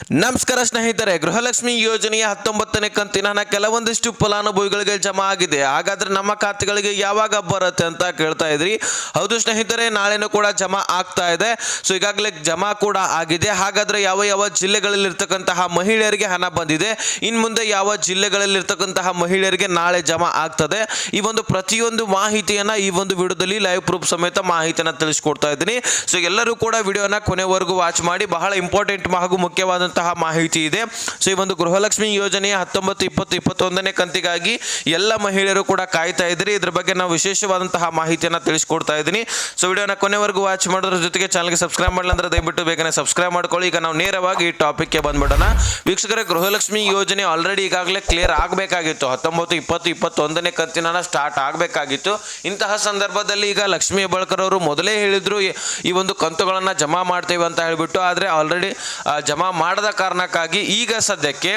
ನಮಸ್ಕಾರ ಸ್ನೇಹಿತರೆ, ಗೃಹಲಕ್ಷ್ಮಿ ಯೋಜನೆಯ ಹತ್ತೊಂಬತ್ತನೇ ಕಂತಿನ ಹಣ ಕೆಲವೊಂದಿಷ್ಟು ಫಲಾನುಭವಿಗಳಿಗೆ ಜಮಾ ಆಗಿದೆ. ಹಾಗಾದ್ರೆ ನಮ್ಮ ಖಾತೆಗಳಿಗೆ ಯಾವಾಗ ಬರುತ್ತೆ ಅಂತ ಕೇಳ್ತಾ ಇದ್ರಿ? ಹೌದು ಸ್ನೇಹಿತರೆ, ನಾಳೆನೂ ಕೂಡ ಜಮಾ ಆಗ್ತಾ ಇದೆ. ಸೊ ಈಗಾಗಲೇ ಜಮಾ ಕೂಡ ಆಗಿದೆ. ಹಾಗಾದ್ರೆ ಯಾವ ಯಾವ ಜಿಲ್ಲೆಗಳಲ್ಲಿ ಇರ್ತಕ್ಕಂತಹ ಮಹಿಳೆಯರಿಗೆ ಹಣ ಬಂದಿದೆ? ಇನ್ನು ಮುಂದೆ ಯಾವ ಜಿಲ್ಲೆಗಳಲ್ಲಿ ಇರ್ತಕ್ಕಂತಹ ಮಹಿಳೆಯರಿಗೆ ನಾಳೆ ಜಮಾ ಆಗ್ತದೆ? ಈ ಒಂದು ಪ್ರತಿಯೊಂದು ಮಾಹಿತಿಯನ್ನ ಈ ಒಂದು ವಿಡಿಯೋದಲ್ಲಿ ಲೈವ್ ಪ್ರೂಫ್ ಸಮೇತ ಮಾಹಿತಿಯನ್ನ ತಿಳಿಸ್ಕೊಡ್ತಾ ಇದ್ದೀನಿ. ಸೊ ಎಲ್ಲರೂ ಕೂಡ ವಿಡಿಯೋನ ಕೊನೆವರೆಗೂ ವಾಚ್ ಮಾಡಿ. ಬಹಳ ಇಂಪಾರ್ಟೆಂಟ್ ಹಾಗೂ ಮುಖ್ಯವಾದಂತಹ ಮಾಹಿತಿ ಇದೆ. ಸೊ ಈ ಒಂದು ಗೃಹಲಕ್ಷ್ಮಿ ಯೋಜನೆಯ ಹತ್ತೊಂಬತ್ತು, ಇಪ್ಪತ್ತು, ಇಪ್ಪತ್ತೊಂದನೇ ಕಂತಿಗಾಗಿ ಎಲ್ಲ ಮಹಿಳೆಯರು ಕೂಡ ಕಾಯ್ತಾ ಇದ್ರಿ. ಇದ್ರ ಬಗ್ಗೆ ನಾವು ವಿಶೇಷವಾದಂತಹ ಮಾಹಿತಿಯನ್ನು ತಿಳಿಸ್ಕೊಡ್ತಾ ಇದ್ದೀನಿ. ಸೊ ವಿಡಿಯೋನ ಕೊನೆವರೆಗೂ ವಾಚ್ ಮಾಡೋದ್ರ ಜೊತೆಗೆ ಚಾನಲ್ಗೆ ಸಬ್ಸ್ಕ್ರೈಬ್ ಮಾಡಲ್ಲ ಅಂದ್ರೆ ದಯವಿಟ್ಟು ಬೇಗನೆ ಸಬ್ಸ್ಕ್ರೈಬ್ ಮಾಡ್ಕೊಳ್ಳಿ. ಈಗ ನಾವು ನೇರವಾಗಿ ಈ ಟಾಪಿಕ್ಗೆ ಬಂದ್ಬಿಡೋಣ. ವೀಕ್ಷಕರೇ, ಗೃಹಲಕ್ಷ್ಮಿ ಯೋಜನೆ ಆಲ್ರೆಡಿ ಈಗಾಗಲೇ ಕ್ಲಿಯರ್ ಆಗಬೇಕಾಗಿತ್ತು. ಹತ್ತೊಂಬತ್ತು, ಇಪ್ಪತ್ತು, ಇಪ್ಪತ್ತೊಂದನೇ ಕಂತಿನ ಸ್ಟಾರ್ಟ್ ಆಗಬೇಕಾಗಿತ್ತು. ಇಂತಹ ಸಂದರ್ಭದಲ್ಲಿ ಈಗ ಲಕ್ಷ್ಮೀ ಹೆಬ್ಬಾಳ್ಕರ್ ಅವರು ಮೊದಲೇ ಹೇಳಿದ್ರು, ಈ- ಒಂದು ಕಂತುಗಳನ್ನು ಜಮಾ ಮಾಡ್ತೇವೆ ಅಂತ ಹೇಳಿಬಿಟ್ಟು. ಆದರೆ ಆಲ್ರೆಡಿ ಜಮಾ ಮಾಡದ ಕಾರಣಕ್ಕಾಗಿ ಈಗ ಸದ್ಯಕ್ಕೆ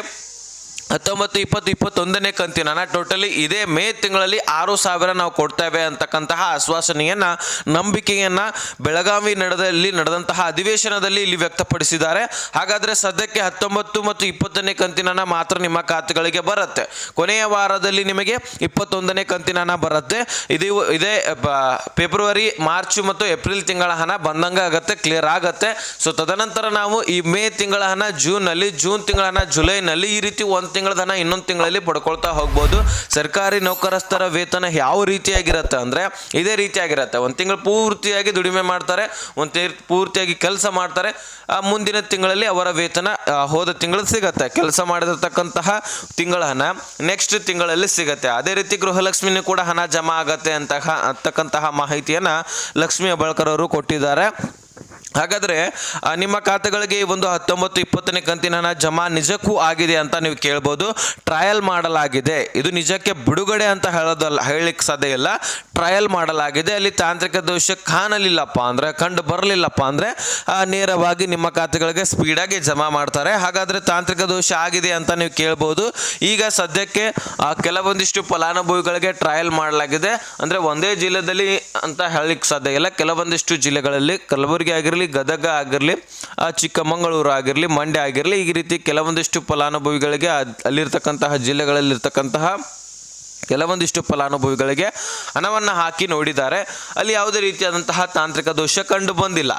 ಹತ್ತೊಂಬತ್ತು, ಇಪ್ಪತ್ತು, ಇಪ್ಪತ್ತೊಂದನೇ ಕಂತಿನ. ಟೋಟಲಿ ಇದೇ ಮೇ ತಿಂಗಳಲ್ಲಿ ಆರು ಸಾವಿರ ನಾವು ಕೊಡ್ತೇವೆ ಅಂತಕ್ಕಂತಹ ಆಶ್ವಾಸನೆಯನ್ನ, ನಂಬಿಕೆಯನ್ನ ಬೆಳಗಾವಿ ನಡೆದಲ್ಲಿ, ನಡೆದಂತಹ ಅಧಿವೇಶನದಲ್ಲಿ ಇಲ್ಲಿ ವ್ಯಕ್ತಪಡಿಸಿದ್ದಾರೆ. ಹಾಗಾದ್ರೆ ಸದ್ಯಕ್ಕೆ ಹತ್ತೊಂಬತ್ತು ಮತ್ತು ಇಪ್ಪತ್ತನೇ ಕಂತಿನ ಮಾತ್ರ ನಿಮ್ಮ ಖಾತೆಗಳಿಗೆ ಬರುತ್ತೆ. ಕೊನೆಯ ವಾರದಲ್ಲಿ ನಿಮಗೆ ಇಪ್ಪತ್ತೊಂದನೇ ಕಂತಿನ ಹಣ ಬರುತ್ತೆ. ಇದು ಇದೇ ಫೆಬ್ರವರಿ, ಮಾರ್ಚ್ ಮತ್ತು ಏಪ್ರಿಲ್ ತಿಂಗಳ ಹಣ ಬಂದಂಗ ಆಗುತ್ತೆ, ಕ್ಲಿಯರ್ ಆಗತ್ತೆ. ಸೊ, ತದನಂತರ ನಾವು ಈ ಮೇ ತಿಂಗಳ ಹಣ ಜೂನ್ನಲ್ಲಿ, ಜೂನ್ ತಿಂಗಳ ಹಣ ಜುಲೈನಲ್ಲಿ ಈ ರೀತಿ ಒಂದು ತಿಂಗಳ ಹಣ ಇನ್ನೊಂದು ತಿಂಗಳಲ್ಲಿ ಪಡ್ಕೊಳ್ತಾ ಹೋಗ್ಬೋದು. ಸರ್ಕಾರಿ ನೌಕರಸ್ಥರ ವೇತನ ಯಾವ ರೀತಿಯಾಗಿರುತ್ತೆ ಅಂದರೆ ಇದೇ ರೀತಿಯಾಗಿರುತ್ತೆ. ಒಂದು ತಿಂಗಳು ಪೂರ್ತಿಯಾಗಿ ದುಡಿಮೆ ಮಾಡ್ತಾರೆ, ಒಂದು ಪೂರ್ತಿಯಾಗಿ ಕೆಲಸ ಮಾಡ್ತಾರೆ. ಮುಂದಿನ ತಿಂಗಳಲ್ಲಿ ಅವರ ವೇತನ ಹೋದ ತಿಂಗಳು ಸಿಗತ್ತೆ. ಕೆಲಸ ಮಾಡಿರತಕ್ಕಂತಹ ತಿಂಗಳ ಹಣ ನೆಕ್ಸ್ಟ್ ತಿಂಗಳಲ್ಲಿ ಸಿಗತ್ತೆ. ಅದೇ ರೀತಿ ಗೃಹಲಕ್ಷ್ಮಿನೂ ಕೂಡ ಹಣ ಜಮಾ ಆಗತ್ತೆ ಅಂತಹ, ಅಂತಕ್ಕಂತಹ ಮಾಹಿತಿಯನ್ನು ಲಕ್ಷ್ಮಿ ಅಬಳ್ಕರ್ ಅವರು ಕೊಟ್ಟಿದ್ದಾರೆ. ಹಾಗಾದ್ರೆ ನಿಮ್ಮ ಖಾತೆಗಳಿಗೆ ಒಂದು ಹತ್ತೊಂಬತ್ತು, ಇಪ್ಪತ್ತನೇ ಕಂತಿನ ಜಮಾ ನಿಜಕ್ಕೂ ಆಗಿದೆ ಅಂತ ನೀವು ಕೇಳ್ಬೋದು. ಟ್ರಯಲ್ ಮಾಡಲಾಗಿದೆ. ಇದು ನಿಜಕ್ಕೆ ಬಿಡುಗಡೆ ಅಂತ ಹೇಳೋದಲ್ಲ, ಹೇಳಲಿಕ್ಕೆ ಸಾಧ್ಯ ಇಲ್ಲ. ಟ್ರಯಲ್ ಮಾಡಲಾಗಿದೆ. ಅಲ್ಲಿ ತಾಂತ್ರಿಕ ದೋಷ ಕಾಣಲಿಲ್ಲಪ್ಪ ಅಂದರೆ, ಕಂಡು ಬರಲಿಲ್ಲಪ್ಪ ಅಂದರೆ ನೇರವಾಗಿ ನಿಮ್ಮ ಖಾತೆಗಳಿಗೆ ಸ್ಪೀಡಾಗಿ ಜಮಾ ಮಾಡ್ತಾರೆ. ಹಾಗಾದರೆ ತಾಂತ್ರಿಕ ದೋಷ ಆಗಿದೆ ಅಂತ ನೀವು ಕೇಳ್ಬೋದು. ಈಗ ಸದ್ಯಕ್ಕೆ ಕೆಲವೊಂದಿಷ್ಟು ಫಲಾನುಭವಿಗಳಿಗೆ ಟ್ರಯಲ್ ಮಾಡಲಾಗಿದೆ. ಅಂದರೆ ಒಂದೇ ಜಿಲ್ಲೆಯಲ್ಲಿ ಅಂತ ಹೇಳಲಿಕ್ಕೆ ಸಾಧ್ಯ ಇಲ್ಲ. ಕೆಲವೊಂದಿಷ್ಟು ಜಿಲ್ಲೆಗಳಲ್ಲಿ ಕಲಬುರಗಿ ಆಗಿರಲಿ ಗದಗ ಆಗಿರಲಿ ಚಿಕ್ಕಮಗಳೂರು ಆಗಿರಲಿ, ಮಂಡ್ಯ ಆಗಿರಲಿ, ಈ ರೀತಿ ಕೆಲವೊಂದಿಷ್ಟು ಫಲಾನುಭವಿಗಳಿಗೆ ಅಲ್ಲಿರ್ತಕ್ಕಂತಹ ಜಿಲ್ಲೆಗಳಲ್ಲಿರ್ತಕ್ಕಂತಹ ಕೆಲವೊಂದಿಷ್ಟು ಫಲಾನುಭವಿಗಳಿಗೆ ಹಣವನ್ನು ಹಾಕಿ ನೋಡಿದ್ದಾರೆ. ಅಲ್ಲಿ ಯಾವುದೇ ರೀತಿಯಾದಂತಹ ತಾಂತ್ರಿಕ ದೋಷ ಕಂಡು ಬಂದಿಲ್ಲ.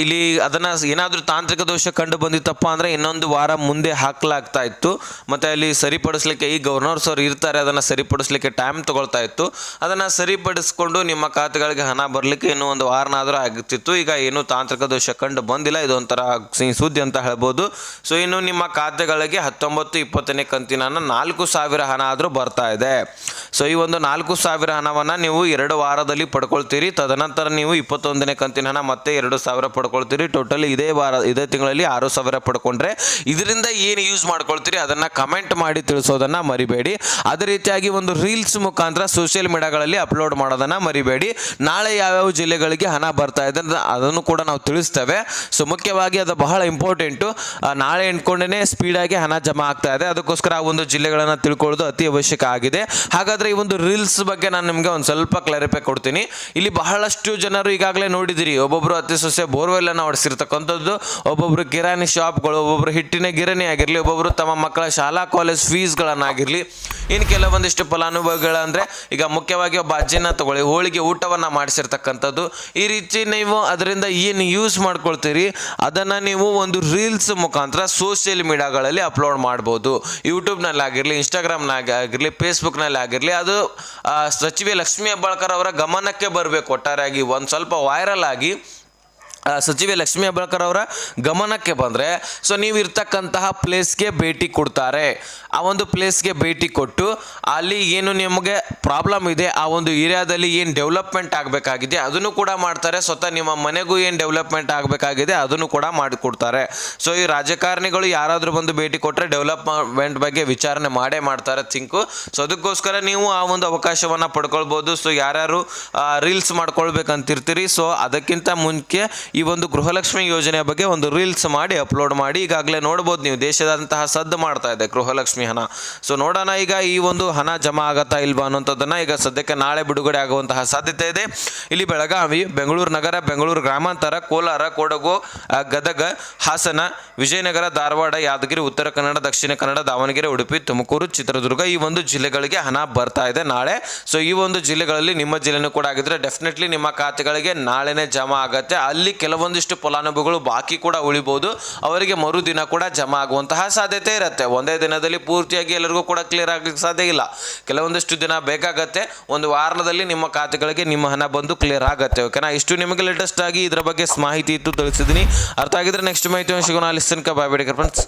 ಇಲ್ಲಿ ಅದನ್ನು ಏನಾದರೂ ತಾಂತ್ರಿಕ ದೋಷ ಕಂಡು ಬಂದಿತ್ತಪ್ಪ ಅಂದರೆ ಇನ್ನೊಂದು ವಾರ ಮುಂದೆ ಹಾಕಲಾಗ್ತಾ ಇತ್ತು. ಮತ್ತು ಅಲ್ಲಿ ಸರಿಪಡಿಸ್ಲಿಕ್ಕೆ ಈ ಗವರ್ನರ್ ಸರ್ ಇರ್ತಾರೆ, ಅದನ್ನು ಸರಿಪಡಿಸ್ಲಿಕ್ಕೆ ಟೈಮ್ ತಗೊಳ್ತಾ ಇತ್ತು. ಅದನ್ನು ಸರಿಪಡಿಸ್ಕೊಂಡು ನಿಮ್ಮ ಖಾತೆಗಳಿಗೆ ಹಣ ಬರಲಿಕ್ಕೆ ಇನ್ನೂ ಒಂದು ವಾರನಾದರೂ ಆಗುತ್ತಿತ್ತು ಈಗ ಏನೂ ತಾಂತ್ರಿಕ ದೋಷ ಕಂಡು ಬಂದಿಲ್ಲ ಇದೊಂಥರ ಸುದ್ದಿ ಅಂತ ಹೇಳ್ಬೋದು. ಸೊ ಇನ್ನು ನಿಮ್ಮ ಖಾತೆಗಳಿಗೆ ಹತ್ತೊಂಬತ್ತು ಇಪ್ಪತ್ತನೇ ಕಂತಿನ ನಾಲ್ಕು ಸಾವಿರ ಹಣ ಆದರೂ ಬರ್ತಾ ಇದೆ. ಸೊ ಈ ಒಂದು ನಾಲ್ಕು ಸಾವಿರ ಹಣವನ್ನು ನೀವು ಎರಡು ವಾರದಲ್ಲಿ ಪಡ್ಕೊಳ್ತೀರಿ. ತದನಂತರ ನೀವು ಇಪ್ಪತ್ತೊಂದನೇ ಕಂತಿನ ಹಣ ಮತ್ತೆ ಎರಡು ಸಾವಿರ ಪಡ್ಕೊಳ್ತೀರಿ. ಟೋಟಲಿ ಇದೇ ವಾರ, ಇದೇ ತಿಂಗಳಲ್ಲಿ ಆರು ಸಾವಿರ ಪಡ್ಕೊಂಡ್ರೆ ಇದರಿಂದ ಏನು ಯೂಸ್ ಮಾಡ್ಕೊಳ್ತೀರಿ ಅದನ್ನು ಕಮೆಂಟ್ ಮಾಡಿ ತಿಳಿಸೋದನ್ನು ಮರಿಬೇಡಿ. ಅದೇ ರೀತಿಯಾಗಿ ಒಂದು ರೀಲ್ಸ್ ಮುಖಾಂತರ ಸೋಷಿಯಲ್ ಮೀಡಿಯಾಗಳಲ್ಲಿ ಅಪ್ಲೋಡ್ ಮಾಡೋದನ್ನು ಮರಿಬೇಡಿ. ನಾಳೆ ಯಾವ್ಯಾವ ಜಿಲ್ಲೆಗಳಿಗೆ ಹಣ ಬರ್ತಾ ಇದೆ ಅದನ್ನು ಕೂಡ ನಾವು ತಿಳಿಸ್ತೇವೆ. ಸೊ ಮುಖ್ಯವಾಗಿ ಅದು ಬಹಳ ಇಂಪಾರ್ಟೆಂಟು ನಾಳೆ ಎಂಡ್ಕೊಂಡೇ ಸ್ಪೀಡಾಗಿ ಹಣ ಜಮಾ ಆಗ್ತಾ ಇದೆ. ಅದಕ್ಕೋಸ್ಕರ ಆ ಒಂದು ಜಿಲ್ಲೆಗಳನ್ನು ತಿಳ್ಕೊಳ್ಳೋದು ಅತಿ ಅವಶ್ಯಕ ಆಗಿದೆ. ಹಾಗಾದರೆ ಈ ಒಂದು ರೀಲ್ಸ್ ಬಗ್ಗೆ ನಾನು ನಿಮಗೆ ಒಂದು ಸ್ವಲ್ಪ ಕ್ಲಾರಿಫೈ ಕೊಡ್ತೀನಿ. ಇಲ್ಲಿ ಬಹಳಷ್ಟು ಜನರು ಈಗಾಗಲೇ ನೋಡಿದಿರಿ. ಒಬ್ಬೊಬ್ಬರು ಅತಿ ಸೊಸೆ ಬೋರ್ವೆಲ್ ಅನ್ನು ಹೊಡಿಸಿರ್ತಕ್ಕಂಥದ್ದು. ಒಬ್ಬೊಬ್ಬರು ಕಿರಾಣಿ ಶಾಪ್ಗಳು ಒಬ್ಬೊಬ್ಬರು ಹಿಟ್ಟಿನ ಗಿರಣಿ ಆಗಿರಲಿ ಒಬ್ಬೊಬ್ಬರು ತಮ್ಮ ಮಕ್ಕಳ ಶಾಲಾ ಕಾಲೇಜ್ ಫೀಸ್ಗಳನ್ನಾಗಿರಲಿ ಇನ್ನು ಕೆಲವೊಂದಿಷ್ಟು ಫಲಾನುಭವಿಗಳಂದರೆ ಈಗ ಮುಖ್ಯವಾಗಿ ಒಬ್ಬ ಅಜ್ಜಿನ ತಗೊಳ್ಳಿ, ಹೋಳಿಗೆ ಊಟವನ್ನು ಮಾಡಿಸಿರ್ತಕ್ಕಂಥದ್ದು. ಈ ರೀತಿ ನೀವು ಅದರಿಂದ ಏನು ಯೂಸ್ ಮಾಡ್ಕೊಳ್ತೀರಿ? ಅದನ್ನು ನೀವು ಒಂದು ರೀಲ್ಸ್ ಮುಖಾಂತರ ಸೋಷಿಯಲ್ ಮೀಡಿಯಾಗಳಲ್ಲಿ ಅಪ್ಲೋಡ್ ಮಾಡ್ಬೋದು. ಆಗಿರಲಿ ಇನ್ಸ್ಟಾಗ್ರಾಮ್ನಾಗ ಆಗಿರಲಿ ಅದು ಸಚಿವೆ ಲಕ್ಷ್ಮೀ ಹೆಬ್ಬಾಳ್ಕರ್ ಅವರ ಗಮನಕ್ಕೆ ಬರಬೇಕು. ಒಟ್ಟಾರೆಯಾಗಿ ಒಂದು ಸ್ವಲ್ಪ ವೈರಲ್ ಆಗಿ ಸಚಿವೆ ಲಕ್ಷ್ಮೀ ಹೆಬ್ಬಾಳ್ಕರ್ ಅವರ ಗಮನಕ್ಕೆ ಬಂದರೆ, ಸೊ ನೀವು ಇರ್ತಕ್ಕಂತಹ ಪ್ಲೇಸ್ಗೆ ಭೇಟಿ ಕೊಡ್ತಾರೆ. ಆ ಒಂದು ಪ್ಲೇಸ್ಗೆ ಭೇಟಿ ಕೊಟ್ಟು ಅಲ್ಲಿ ಏನು ನಿಮಗೆ ಪ್ರಾಬ್ಲಮ್ ಇದೆ, ಆ ಒಂದು ಏರಿಯಾದಲ್ಲಿ ಏನು ಡೆವಲಪ್ಮೆಂಟ್ ಆಗಬೇಕಾಗಿದೆ ಅದನ್ನು ಕೂಡ ಮಾಡ್ತಾರೆ. ಸ್ವತಃ ನಿಮ್ಮ ಮನೆಗೂ ಏನು ಡೆವಲಪ್ಮೆಂಟ್ ಆಗಬೇಕಾಗಿದೆ ಅದನ್ನು ಕೂಡ ಮಾಡಿಕೊಡ್ತಾರೆ. ಸೊ ಈ ರಾಜಕಾರಣಿಗಳು ಯಾರಾದರೂ ಬಂದು ಭೇಟಿ ಕೊಟ್ಟರೆ ಡೆವಲಪ್ಮೆಂಟ್ ಬಗ್ಗೆ ವಿಚಾರಣೆ ಮಾಡೇ ಮಾಡ್ತಾರೆ ಥಿಂಕು ಸೊ ಅದಕ್ಕೋಸ್ಕರ ನೀವು ಆ ಒಂದು ಅವಕಾಶವನ್ನು ಪಡ್ಕೊಳ್ಬೋದು. ಸೊ ಯಾರ್ಯಾರು ರೀಲ್ಸ್ ಮಾಡ್ಕೊಳ್ಬೇಕಂತಿರ್ತೀರಿ. ಸೊ ಅದಕ್ಕಿಂತ ಮುಂಚೆ ಈ ಒಂದು ಗೃಹಲಕ್ಷ್ಮಿ ಯೋಜನೆಯ ಬಗ್ಗೆ ಒಂದು ರೀಲ್ಸ್ ಮಾಡಿ ಅಪ್ಲೋಡ್ ಮಾಡಿ, ಈಗಾಗಲೇ ನೋಡ್ಬೋದು ನೀವು. ದೇಶದಂತಹ ಸದ್ದು ಮಾಡ್ತಾ ಇದೆ ಗೃಹಲಕ್ಷ್ಮಿ ಹಣ. ಸೊ ನೋಡೋಣ ಈಗ ಈ ಒಂದು ಹಣ ಜಮಾ ಆಗತ್ತಾ ಇಲ್ವಾ ಅನ್ನೋಂಥದ್ದನ್ನ ಈಗ ಸದ್ಯಕ್ಕೆ ನಾಳೆ ಬಿಡುಗಡೆ ಆಗುವಂತಹ ಸಾಧ್ಯತೆ ಇದೆ. ಇಲ್ಲಿ ಬೆಳಗಾವಿ, ಬೆಂಗಳೂರು ನಗರ, ಬೆಂಗಳೂರು ಗ್ರಾಮಾಂತರ, ಕೋಲಾರ, ಕೊಡಗು ಗದಗ, ಹಾಸನ, ವಿಜಯನಗರ, ಧಾರವಾಡ, ಯಾದಗಿರಿ, ಉತ್ತರ ಕನ್ನಡ, ದಕ್ಷಿಣ ಕನ್ನಡ, ದಾವಣಗೆರೆ, ಉಡುಪಿ, ತುಮಕೂರು, ಚಿತ್ರದುರ್ಗ ಈ ಒಂದು ಜಿಲ್ಲೆಗಳಿಗೆ ಹಣ ಬರ್ತಾ ಇದೆ ನಾಳೆ. ಸೊ ಈ ಒಂದು ಜಿಲ್ಲೆಗಳಲ್ಲಿ ನಿಮ್ಮ ಜಿಲ್ಲೆನೂ ಕೂಡ ಆಗಿದ್ರೆ ಡೆಫಿನೆಟ್ಲಿ ನಿಮ್ಮ ಖಾತೆಗಳಿಗೆ ನಾಳೆನೇ ಜಮಾ ಆಗತ್ತೆ. ಅಲ್ಲಿ ಕೆಲವೊಂದಿಷ್ಟು ಫಲಾನುಭವಿಗಳು ಬಾಕಿ ಕೂಡ ಉಳಿಬಹುದು ಅವರಿಗೆ ಮರುದಿನ ಕೂಡ ಜಮಾ ಆಗುವಂತಹ ಸಾಧ್ಯತೆ ಇರುತ್ತೆ. ಒಂದೇ ದಿನದಲ್ಲಿ ಪೂರ್ತಿಯಾಗಿ ಎಲ್ಲರಿಗೂ ಕೂಡ ಕ್ಲಿಯರ್ ಆಗಲಿಕ್ಕೆ ಸಾಧ್ಯ ಇಲ್ಲ. ಕೆಲವೊಂದಿಷ್ಟು ದಿನ ಬೇಕಾಗತ್ತೆ. ಒಂದು ವಾರದಲ್ಲಿ ನಿಮ್ಮ ಖಾತೆಗಳಿಗೆ ನಿಮ್ಮ ಹಣ ಬಂದು ಕ್ಲಿಯರ್ ಆಗುತ್ತೆ. ಓಕೆನಾ ಇಷ್ಟು ನಿಮಗೆ ಲೇಟೆಸ್ಟ್ ಆಗಿ ಇದರ ಬಗ್ಗೆ ಮಾಹಿತಿ ಇತ್ತು ತಿಳಿಸಿದ್ದೀನಿ. ಅರ್ಥ ಆಗಿದ್ರೆ ನೆಕ್ಸ್ಟ್ ಮಾಹಿತಿ ಸಿಗೋಣ. ಅಲ್ಲಿ ಬಾಯ್ ಬೇಡಿ ಫ್ರೆಂಡ್ಸ್